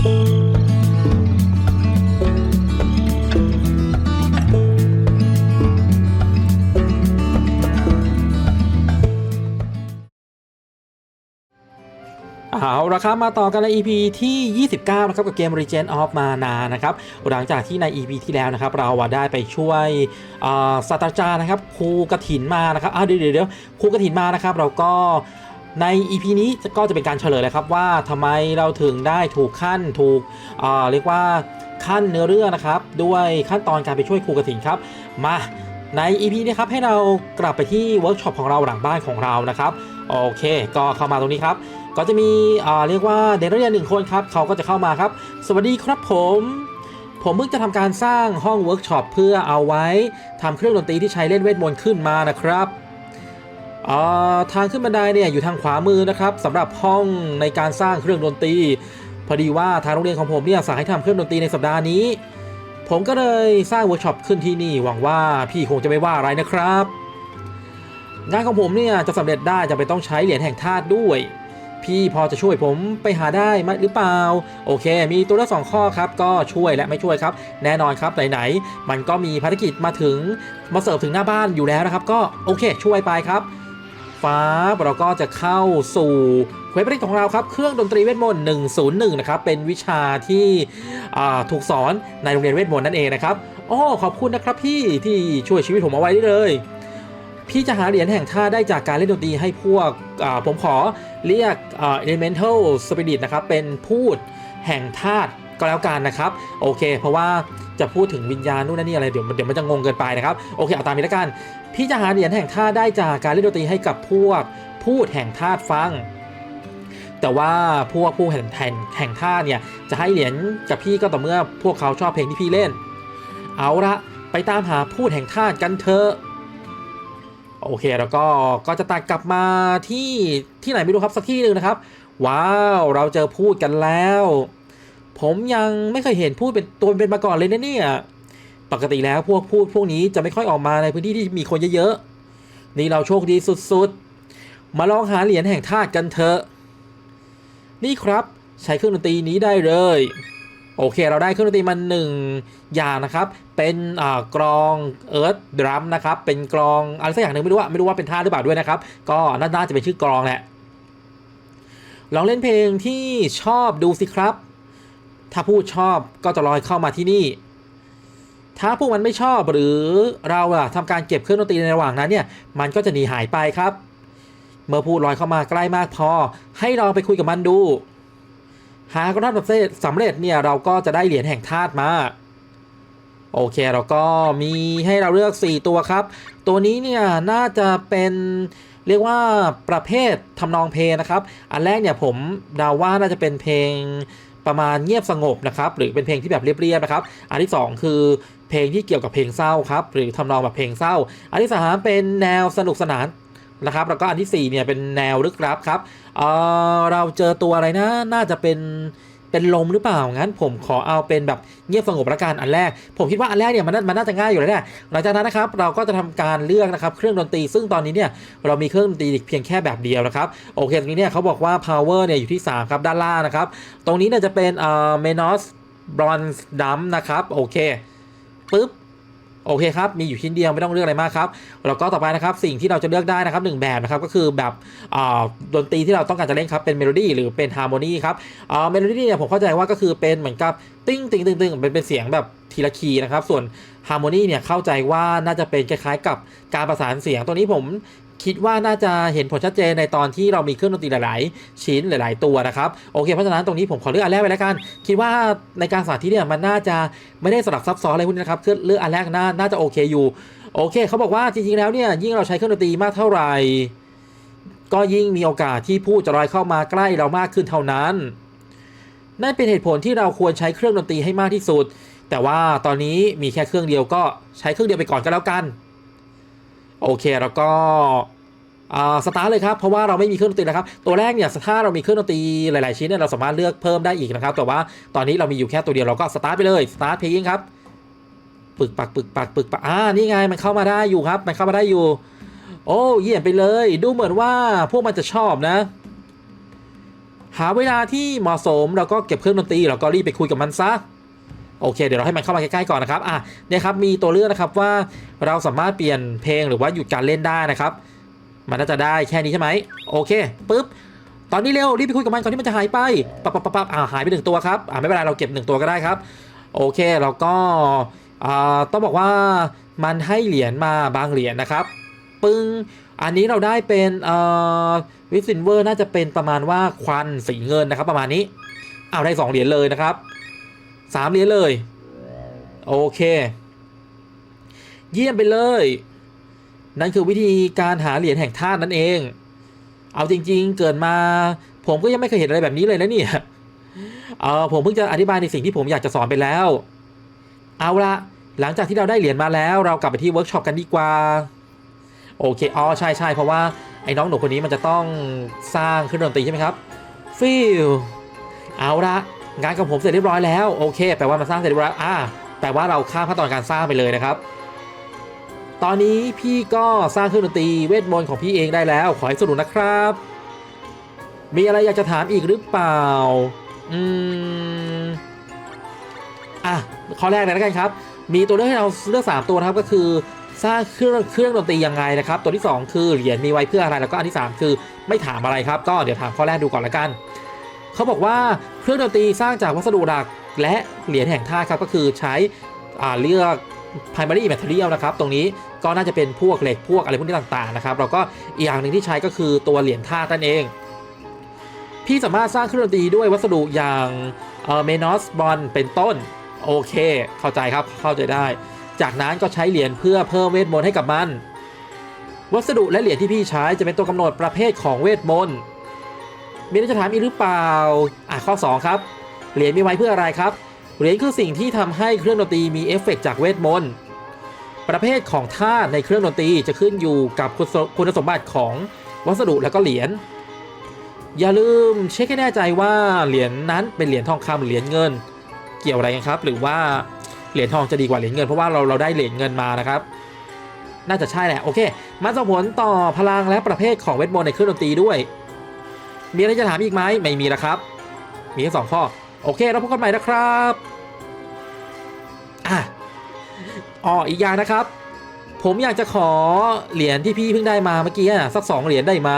เอาละครับมาต่อกันใน EP ที่ 29 นะครับกับเกม Regen of Mana นะครับหลังจากที่ใน EP ที่แล้วนะครับ เราได้ไปช่วยศาสตราจารย์นะครับครูกระถินมานะครับอ้าวเดี๋ยวเดี๋ยวเดี๋ยวครูกระถินมานะครับ เราก็ ใน EP นี้ก็จะเป็นการเฉลยเลยครับว่าทำไมเราถึงได้ถูกขั้นถูกอ่าเรียกว่าขั้นเนื้อเรื่องนะครับ ด้วยขั้นตอนการไปช่วยครูกระถินครับ มาใน EP นี้ครับให้เรากลับไปที่เวิร์กช็อปของเราหลังบ้านของเรานะครับโอเค ก็เข้ามาตรงนี้ครับ ก็จะมีอ่าเรียกว่าเด็กนักเรียนหนึ่งคนครับเขาก็จะเข้ามาครับ สวัสดีครับผมผมเพิ่งจะทำการสร้างห้องเวิร์กช็อปเพื่อเอาไว้ทำเครื่องดนตรีที่ใช้เล่นเวทมนต์ขึ้นมานะครับ ทางขึ้นบันไดเนี่ยอยู่ทางขวามือนะครับสำหรับห้องในการสร้างเครื่องดนตรี พอดีว่าทางโรงเรียนของผมเนี่ยสั่งให้ทำเครื่องดนตรีในสัปดาห์นี้ ผมก็เลยสร้างเวิร์กช็อปขึ้นที่นี่หวังว่าพี่คงจะไม่ว่าอะไรนะครับ งานของผมเนี่ยจะสำเร็จได้จะไปต้องใช้เหรียญแห่งธาตุด้วย พี่พอจะช่วยผมไปหาได้ไหมหรือเปล่า โอเค มีตัวเลือกสองข้อครับ ก็ช่วยและไม่ช่วยครับ แน่นอนครับไหนๆมันก็มีภารกิจมาถึงมาเสิร์ฟถึงหน้าบ้านอยู่แล้วนะครับ ก็โอเค ช่วยไปครับ ฟ้าเราก็จะเข้าสู่เว็บภารกิจของเราครับ เครื่องดนตรีเวทมนต์101 นะครับ เป็นวิชาที่ถูกสอนในโรงเรียนเวทมนต์นั่นเองนะครับอ๋อขอบคุณนะครับพี่ที่ช่วยชีวิตผมเอาไว้ได้เลย พี่จะหาเหรียญแห่งท่าได้จากการเล่นดนตรีให้พวกผมขอเรียก elemental spirit นะครับ เป็นพูดแห่งธาตุก็แล้วกันนะครับ โอเค เพราะว่าจะพูดถึงวิญญาณนู่นนี่อะไรเดี๋ยวเดี๋ยวมันจะงงเกินไปนะครับ โอเค เอาตามนี้แล้วกัน พี่จะหาเหรียญแห่งธาตุได้จากการเล่นดนตรีให้กับพวกพูดแห่งธาตุฟัง แต่ว่าพวกผู้แห่งแห่งแห่งธาตุเนี่ยจะให้เหรียญกับพี่ก็ต่อเมื่อพวกเขาชอบเพลงที่พี่เล่น เอาละไปตามหาพูดแห่งธาตุกันเถอะโอเคแล้วก็ก็จะตัดกลับมาที่ที่ไหนไม่รู้ครับสักที่หนึ่งนะครับ ว้าวเราเจอพูดกันแล้ว ผมยังไม่เคยเห็นพูดเป็นตัวเป็นมาก่อนเลยนะเนี่ย ปกติแล้วพวกพูดพวกนี้จะไม่ค่อยออกมาในพื้นที่ที่มีคนเยอะๆ นี่เราโชคดีสุดๆ มาลองหาเหรียญแห่งธาตุกันเถอะ นี่ครับใช้เครื่องดนตรีนี้ได้เลย โอเคเราได้เครื่องดนตรีมาหนึ่งอย่างนะครับ เป็นกรองเอิร์ธดรัมนะครับ เป็นกรองอะไรสักอย่างหนึ่งไม่รู้ว่าไม่รู้ว่าเป็นท่าหรือเปล่าด้วยนะครับ ก็น่าจะเป็นชื่อกรองแหละ ลองเล่นเพลงที่ชอบดูสิครับ ถ้าพูดชอบก็จะลอยเข้ามาที่นี่ ถ้าพวกมันไม่ชอบหรือเราอะทำการเก็บเครื่องดนตรีในระหว่างนั้นเนี่ยมันก็จะหนีหายไปครับ เมื่อพูดลอยเข้ามาใกล้มากพอ ให้เราไปคุยกับมันดู หากเราทำสำเร็จเนี่ยเราก็จะได้เหรียญแห่งธาตุมาโอเคเราก็มีให้เราเลือก 4 ตัวครับ ตัวนี้เนี่ยน่าจะเป็นเรียกว่าประเภททำนองเพลงนะครับ อันแรกเนี่ยผมเดาว่าน่าจะเป็นเพลง ประมาณเงียบสงบนะครับหรือเป็นเพลงที่แบบเรียบๆนะครับ อันที่ 2 คือเพลงที่เกี่ยวกับเพลงเศร้าครับหรือทำนองแบบเพลงเศร้า อันที่สามเป็นแนวสนุกสนานนะครับแล้วก็อันที่สี่เนี่ยเป็นแนวลึกลับครับเเราเจอตัวอะไรนะน่าจะเป็น เป็นลมหรือเปล่า งั้นผมขอเอาเป็นแบบเงียบสงบละกันอันแรก ผมคิดว่าอันแรกเนี่ยมันน่ามันน่าจะง่ายอยู่แล้วแหละหลังจากนั้นนะครับเราก็จะทำการเลือกนะครับเครื่องดนตรี ซึ่งตอนนี้เนี่ยเรามีเครื่องดนตรีเพียงแค่แบบเดียวนะครับโอเคตรงนี้เนี่ยเขาบอกว่า power เนี่ยอยู่ที่ 3 ครับด้านล่างนะครับ ตรงนี้เนี่ยจะเป็นเอ่อ menos bronze dump นะครับโอเคปึ๊บ โอเคครับมีอยู่ชิ้นเดียวไม่ต้องเลือกอะไรมากครับแล้วก็ต่อไปนะครับสิ่งที่เราจะเลือกได้นะครับหนึ่งแบบนะครับก็คือแบบดนตรีที่เราต้องการจะเล่นครับเป็นเมโลดี้หรือเป็นฮาร์โมนีครับเมโลดี้เนี่ยผมเข้าใจว่าก็คือเป็นเหมือนกับติ้งติ้งติ้งติ้งเป็นเป็นเสียงแบบทีละคีย์นะครับส่วนฮาร์โมนีเนี่ยเข้าใจว่าน่าจะเป็นคล้ายๆกับการประสานเสียงตัวนี้ผม คิดว่าน่าจะเห็นผลชัดเจนในตอนที่เรามีเครื่องดนตรีหลายๆ ชิ้นหลาย ๆ ตัวนะครับโอเคเพราะฉะนั้นตรงนี้ผมขอเลือกอันแรกไปแล้วกัน คิดว่าในการสาธิตเนี่ยมันน่าจะไม่ได้สลับซับซ้อนอะไรพวกนี้นะครับคือเลือกอันแรกน่าน่าจะโอเคอยู่โอเคเขาบอกว่าจริงๆแล้วเนี่ยยิ่งเราใช้เครื่องดนตรีมากเท่าไหร่ก็ยิ่งมีโอกาสที่ผู้จะลอยเข้ามาใกล้เรามากขึ้นเท่านั้น นั่นเป็นเหตุผลที่เราควรใช้เครื่องดนตรีให้มากที่สุด แต่ว่าตอนนี้มีแค่เครื่องเดียวก็ใช้เครื่องเดียวไปก่อนก็แล้วกัน โอเคแล้วก็สตาร์ทเลยครับ เพราะว่าเราไม่มีเครื่องดนตรีนะครับ ตัวแรกเนี่ยถ้าเรามีเครื่องดนตรีหลาย ๆ ชิ้นเนี่ยเราสามารถเลือกเพิ่มได้อีกนะครับ แต่ว่าตอนนี้เรามีอยู่แค่ตัวเดียวเราก็สตาร์ทไปเลยสตาร์ทเพลงครับปึกปักปึกปักปึกปักอ่านี่ไงมันเข้ามาได้อยู่ครับ มันเข้ามาได้อยู่ โอ้เยี่ยมไปเลย ดูเหมือนว่าพวกมันจะชอบนะ หาเวลาที่เหมาะสมแล้วก็เก็บเครื่องดนตรีแล้วก็รีบไปคุยกับมันซะ โอเค เดี๋ยวเราให้มันเข้ามาใกล้ๆก่อนนะครับอะเนี่ยครับมีตัวเลือกนะครับว่าเราสามารถเปลี่ยนเพลงหรือว่าหยุดการเล่นได้นะครับ มันน่าจะได้แค่นี้ใช่ไหมโอเคปุ๊บตอนนี้เร็วรีบไปคุยกับมันก่อนที่มันจะหายไปปั๊บปั๊บปั๊บปั๊บอ่าหายไปหนึ่งตัวครับอ่าไม่เป็นไรเราเก็บหนึ่งตัวก็ได้ครับ โอเคแล้วก็อ่าต้องบอกว่ามันให้เหรียญมาบางเหรียญนะครับ ปึ้งอันนี้เราได้เป็นเอ่อวิสินเวอร์น่าจะเป็นประมาณว่าควันสีเงินนะครับ ประมาณนี้อ้าวได้สองเหรียญเลยนะครับ สามเหรียญเลย โอเค เยี่ยมไปเลย นั่นคือวิธีการหาเหรียญแห่งธาตุนั่นเอง เอาจริง ๆ เกิดมา ผมก็ยังไม่เคยเห็นอะไรแบบนี้เลยนะเนี่ยเออผมเพิ่งจะอธิบายในสิ่งที่ผมอยากจะสอนไปแล้ว เอาละหลังจากที่เราได้เหรียญมาแล้วเรากลับไปที่เวิร์กช็อปกันดีกว่า โอเคอ๋อใช่ใช่เพราะว่าไอ้น้องหนูคนนี้มันจะต้องสร้างเครื่องดนตรีใช่ไหมครับฟิลเอาละ งานของผมเสร็จเรียบร้อยแล้วโอเคแปลว่ามันสร้างเสร็จเรียบร้อยอ่าแปลว่าเราข้ามขั้นตอนการสร้างไปเลยนะครับ ตอนนี้พี่ก็สร้างเครื่องดนตรีเวทมนต์ของพี่เองได้แล้ว ขอให้สนุกนะครับ มีอะไรอยากจะถามอีกหรือเปล่า อืมอะข้อแรกเลยแล้วกันครับ มีตัวเลือกให้เราเลือก3ตัวนะครับก็คือสร้างเครื่องเครื่องดนตรียังไงนะครับ ตัวที่ 2 คือเหรียญมีไว้เพื่ออะไรแล้วก็อันที่ 3 คือไม่ถามอะไรครับ ก็เดี๋ยวถามข้อแรกดูก่อนละกัน เขาบอกว่าเครื่องดนตรีสร้างจากวัสดุหลักและเหรียญแห่งธาตุครับก็คือใช้อ่าเลือก primary material นะครับ ตรงนี้ก็น่าจะเป็นพวกเหล็กพวกอะไรพวกนี้ต่างๆนะครับแล้วก็อีกอย่างหนึ่งที่ใช้ก็คือตัวเหรียญธาตุนั่นเอง พี่สามารถสร้างเครื่องดนตรีด้วยวัสดุอย่างเมนอสบอลเป็นต้นโอเค เข้าใจครับเข้าใจได้ จากนั้นก็ใช้เหรียญเพื่อเพิ่มเวทมนต์ให้กับมัน วัสดุและเหรียญที่พี่ใช้จะเป็นตัวกำหนดประเภทของเวทมนต์ มีอะไรจะถามอีกหรือเปล่า อะข้อ 2 ครับ เหรียญมีไว้เพื่ออะไรครับ เหรียญคือสิ่งที่ทำให้เครื่องดนตรีมีเอฟเฟกต์จากเวทมนต์ประเภทของธาตุในเครื่องดนตรีจะขึ้นอยู่กับคุณสมบัติของวัสดุและก็เหรียญ อย่าลืมเช็คให้แน่ใจว่าเหรียญนั้นเป็นเหรียญทองคำหรือเหรียญเงิน เกี่ยวอะไรกันครับ หรือว่าเหรียญทองจะดีกว่าเหรียญเงินเพราะว่าเราเราได้เหรียญเงินมานะครับ น่าจะใช่แหละโอเคมันส่งผลต่อพลังและประเภทของเวทมนต์ในเครื่องดนตรีด้วย มีอะไรจะถามอีกไหมไม่มีแล้วครับ มีแค่สองข้อ โอเค เราพบกันใหม่นะครับอะอ๋ออีกอย่างนะครับ ผมอยากจะขอเหรียญที่พี่เพิ่งได้มาเมื่อกี้สักสองเหรียญได้ไหม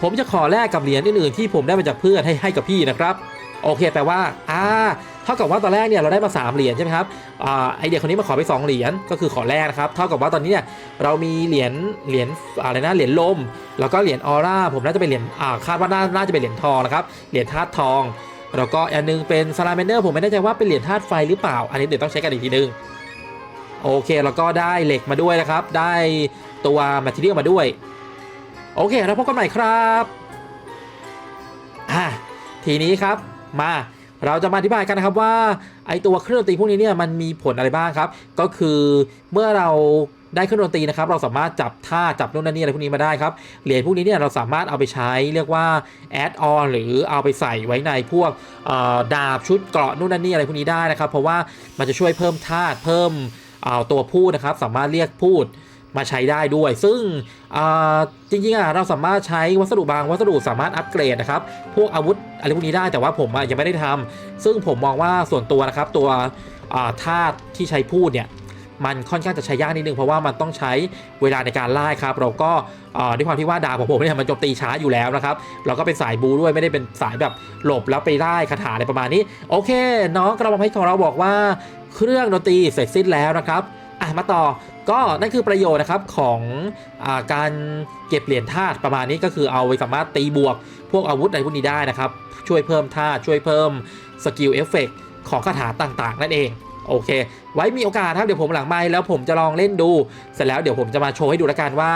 ผมจะขอแลกกับเหรียญอื่นๆที่ผมได้มาจากเพื่อนให้ให้กับพี่นะครับ โอเคแปลว่า อ่า เท่ากับว่าตอนแรกเนี่ยเราได้มา 3 เหรียญใช่ไหมครับอไอเด็กคนนี้มาขอไป2เหรียญก็คือขอแรกนะครับเท่ากับว่าตอนนี้เนี่ยเรามีเหรียญเหรียญอะไรนะเหรียญลม แล้วก็เหรียญออร่าผมน่าจะเป็นเหรียญคาดว่าน่าจะเป็นเหรียญทองนะครับเหรียญธาตุทองแล้วก็อันนึงเป็นซาลาเมนเดอร์ผมไม่แน่ใจว่าเป็นเหรียญธาตุไฟหรือเปล่า อันนี้เดี๋ยวต้องเช็คกันอีกทีนึงโอเคแล้วก็ได้เหล็กมาด้วยนะครับ ได้ตัวแมทเทียลมาด้วย โอเคเราพบกันใหม่ครับอะทีนี้ครับมา เราจะมาอธิบายกันนะครับว่าไอตัวเครื่องดนตรีพวกนี้เนี่ยมันมีผลอะไรบ้างครับ ก็คือเมื่อเราได้เครื่องดนตรีนะครับ เราสามารถจับท่าจับนู่นนั่นนี่อะไรพวกนี้มาได้ครับเหรียญพวกนี้เนี่ยเราสามารถเอาไปใช้เรียกว่าแอดออนหรือเอาไปใส่ไว้ในพวกดาบชุดเกราะนู่นนั่นนี่อะไรพวกนี้ได้นะครับ เพราะว่ามันจะช่วยเพิ่มธาตุเพิ่มเอ่อตัวพูดนะครับ สามารถเรียกพูด มาใช้ได้ด้วย ซึ่งจริงๆอะเราสามารถใช้วัสดุบางวัสดุสามารถอัปเกรดนะครับพวกอาวุธอะไรพวกนี้ได้แต่ว่าผมยังไม่ได้ทำซึ่งผมมองว่าส่วนตัวนะครับตัวธาตุที่ใช้พูดเนี่ยมันค่อนข้างจะใช้ยากนิดนึงเพราะว่ามันต้องใช้เวลาในการไล่ครับเราก็ด้วยความที่ว่าดาบของผมเนี่ยมันโจมตีช้าอยู่แล้วนะครับเราก็เป็นสายบูด้วยไม่ได้เป็นสายแบบหลบแล้วไปไล่คาถาอะไรประมาณนี้ โอเค น้องกระบอกเพชรของเราบอกว่าเครื่องดนตรีเสร็จสิ้นแล้วนะครับ มาต่อก็นั่นคือประโยชน์นะครับของอการเก็บเหรียญธาตุประมาณนี้ก็คือเอาไว้สามารถตีบวก พวกอาวุธอะไรพวกนี้ได้นะครับ ช่วยเพิ่มธาตุช่วยเพิ่มสกิลเอฟเฟกของคาถาต่างๆ นั่นเองโอเค ไว้มีโอกาสครับเดี๋ยวผมหลังไมค์แล้วผมจะลองเล่นดู เสร็จแล้วเดี๋ยวผมจะมาโชว์ให้ดูแล้วกันว่า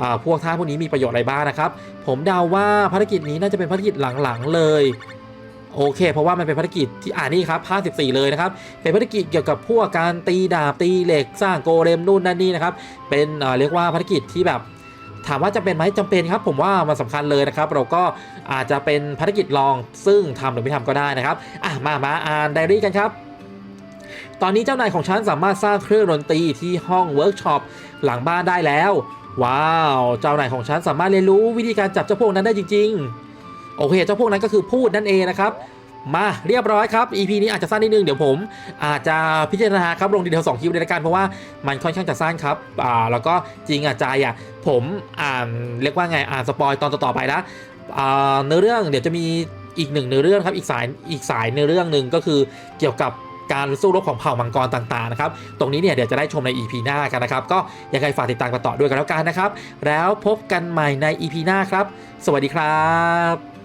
อ่าพวกท่าพวกนี้มีประโยชน์อะไรบ้างนะครับ ผมเดาว่าภารกิจนี้น่าจะเป็นภารกิจหลังๆเลย โอเค เพราะว่ามันเป็นภารกิจที่อ่านี่ครับภาค14 เลยนะครับ เป็นภารกิจเกี่ยวกับพวกการตีดาบตีเหล็กสร้างโกเลมนู่นนั่นนี่นะครับ เป็นเรียกว่าภารกิจที่แบบถามว่าจำเป็นไหมจำเป็นครับ ผมว่ามันสำคัญเลยนะครับ เราก็อาจจะเป็นภารกิจลองซึ่งทำหรือไม่ทำก็ได้นะครับ อะมามาอ่านไดอารี่กันครับ ตอนนี้เจ้านายของฉันสามารถสร้างเครื่องดนตรีที่ห้องเวิร์กช็อปหลังบ้านได้แล้ว ว้าว เจ้านายของฉันสามารถเรียนรู้วิธีการจับเจ้าพวกนั้นได้จริง ๆ โอเค เจ้าพวกนั้นก็คือพูดนั่นเองนะครับมาเรียบร้อยครับ EP นี้อาจจะสั้นนิดนึงเดี๋ยวผม อาจจะพิจารณาครับลงดีเทล2คลิปเลยละกันเพราะว่ามันค่อนข้างจะสั้นครับอ่าแล้วก็จริงอะใจอะผมอ่านเรียกว่าไงอ่านสปอยตอนต่อๆไปนะอ่าเนื้อเรื่องเดี๋ยวจะมีอีกหนึ่งเนื้อเรื่องครับอีกสายอีกสายเนื้อเรื่องหนึ่งก็คือเกี่ยวกับการสู้รบของเผ่ามังกรต่างๆนะครับ ตรงนี้เนี่ยเดี๋ยวจะได้ชมใน EP หน้ากันนะครับ ก็ยังไงฝากติดตามกันต่อด้วยกันแล้วกันนะครับ แล้วพบกันใหม่ใน EP หน้าครับ สวัสดีครับ